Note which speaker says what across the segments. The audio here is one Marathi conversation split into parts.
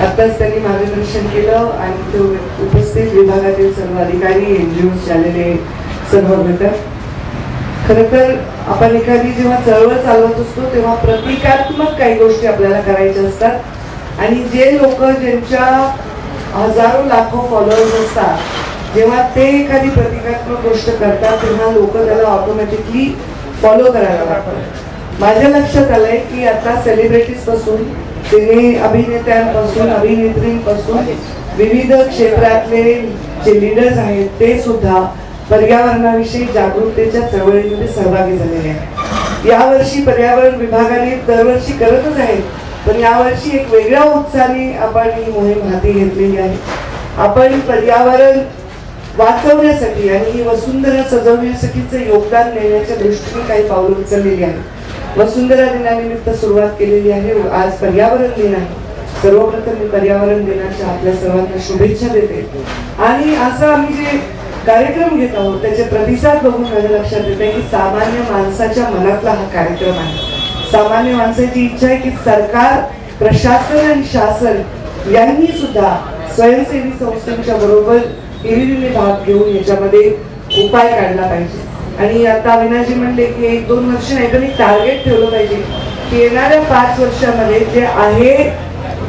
Speaker 1: आताच त्यांनी मार्गदर्शन केलं आणि तो उपस्थित विभागातील सर्व अधिकारी एनजीओ आलेले सर्व घटक. खर तर आपण एखादी जेव्हा चळवळ चालवत असतो तेव्हा प्रतिकात्मक काही गोष्टी आपल्याला करायच्या असतात. आणि जे लोक ज्यांच्या हजारो लाखो फॉलोअर्स असतात जेव्हा ते एखादी प्रतिकात्मक गोष्ट करतात तेव्हा लोक त्याला ऑटोमॅटिकली फॉलो करायला लागतात. माझ्या लक्षात आलंय की आता सेलिब्रिटीजपासून सिने अभिनेत्यांपासून अभिनेत्रींपासून विविध क्षेत्रातले जे लीडर्स आहेत ते सुद्धा पर्यावरणाविषयी जागरूकतेच्या चळवळीमध्ये सहभागी झालेले आहेत. यावर्षी पर्यावरण विभागाने दरवर्षी करतच आहे पण यावर्षी एक वेगळ्या उत्साहाने आपण ही मोहीम हाती घेतलेली आहे. आपण पर्यावरण वाचवण्यासाठी आणि ही वसुंधरा सजवण्यासाठीचं योगदान देण्याच्या दृष्टीने काही पावलं उचललेली आहे वसुंधरा दिनानिमित्त सुरुवात केलेली आहे आज पर्यावरण दिन आहे. सर्वप्रथम मी पर्यावरण दिनाच्या आपल्या सर्वांना शुभेच्छा देते. आणि असं आम्ही जे कार्यक्रम घेत आहोत त्याचे प्रतिसाद बघून माझ्या लक्षात येते की सामान्य माणसाच्या मनातला हा कार्यक्रम आहे. सामान्य माणसाची इच्छा आहे की सरकार प्रशासन आणि शासन यांनी सुद्धा स्वयंसेवी संस्थांच्या बरोबर हिरिरीने भाग घेऊन याच्यामध्ये उपाय काढला पाहिजे. आणि आता अविनाशजी म्हणले की एक दोन वर्ष नाही तर एक टार्गेट ठेवलं पाहिजे. की येणाऱ्या पाच वर्षामध्ये जे आहे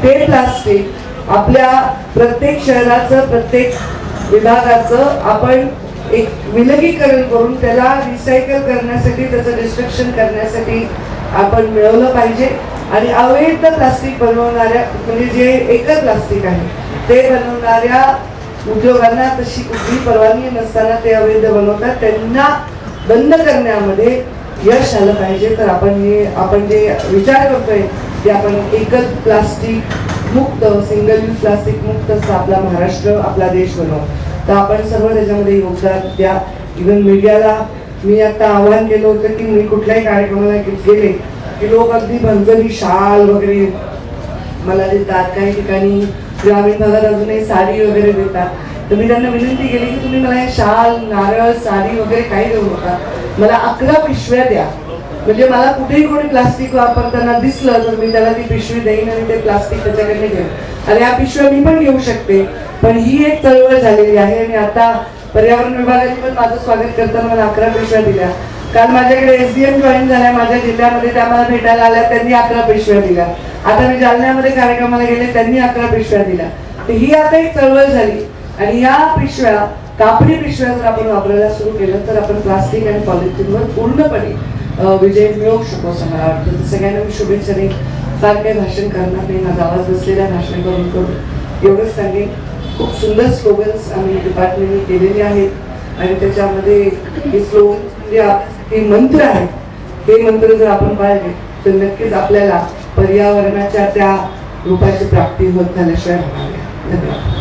Speaker 1: ते प्लास्टिक आपल्या प्रत्येक शहराचं प्रत्येक विभागाचं आपण एक विलगीकरण करून त्याला रिसायकल करण्यासाठी त्याचं डिस्ट्रक्शन करण्यासाठी आपण मिळवलं पाहिजे. आणि अवैध प्लास्टिक बनवणाऱ्या म्हणजे जे एकच प्लास्टिक आहे ते बनवणाऱ्या उद्योगांना तशी कुठली परवानगी नसताना ते अवैध बनवतात त्यांना बंद करण्यामध्ये यश आलं पाहिजे. तर आपण हे आपण जे विचार करतोय की आपण एकच प्लास्टिक मुक्त सिंगल यूज प्लास्टिक मुक्त असा आपला महाराष्ट्र आपला देश बनव. तर आपण सर्व त्याच्यामध्ये योगदान द्या. इव्हन मीडियाला मी आता आव्हान केलं होतं की मी कुठल्याही कार्यक्रमाला गेले की लोक अगदी भंजरी शाल वगैरे. मला देतात काही ठिकाणी ग्रामीण भागात अजूनही साडी वगैरे देतात तर मी त्यांना विनंती केली की तुम्ही मला हे शाल नारळ साडी वगैरे काही देऊ नका. मला अकरा पिशव्या द्या. म्हणजे मला कुठेही कोणी प्लास्टिक वापरताना दिसलं तर मी त्याला ती पिशवी देईन आणि ते प्लास्टिक त्याच्याकडे घेईन. आणि या पिशव्या मी पण घेऊ शकते. पण ही एक चळवळ झालेली आहे आणि आता पर्यावरण विभागाने पण माझं स्वागत करताना मला अकरा पिशव्या दिल्या. काल माझ्याकडे एसडीएम जॉईन झाल्या माझ्या जिल्ह्यामध्ये त्या मला भेटायला आल्या त्यांनी अकरा पिशव्या दिल्या. आता मी जालन्यामध्ये कार्यक्रमाला गेले त्यांनी अकरा पिशव्या दिल्या. तर ही आता एक चळवळ झाली. आणि या पिशव्या कापडी पिशव्या जर आपण वापरायला सुरू केलं तर आपण प्लास्टिक आणि पॉलिथिनवर पूर्णपणे विजय मिळवू शकतो असं मला वाटतं. तर सगळ्यांना मी शुभेच्छा देईन. फार काही भाषण करणार नाही माझा आवाज बसलेला भाषण करून करून. एवढंच सांगेन. खूप सुंदर स्लोगन्स आम्ही डिपार्टमेंटने केलेले आहेत. आणि त्याच्यामध्ये हे श्लोक म्हणजे हे मंत्र आहे. हे मंत्र जर आपण पाळले तर नक्कीच आपल्याला पर्यावरणाच्या त्या रूपाची प्राप्ती होत झाल्याशिवाय राहणार धन्यवाद.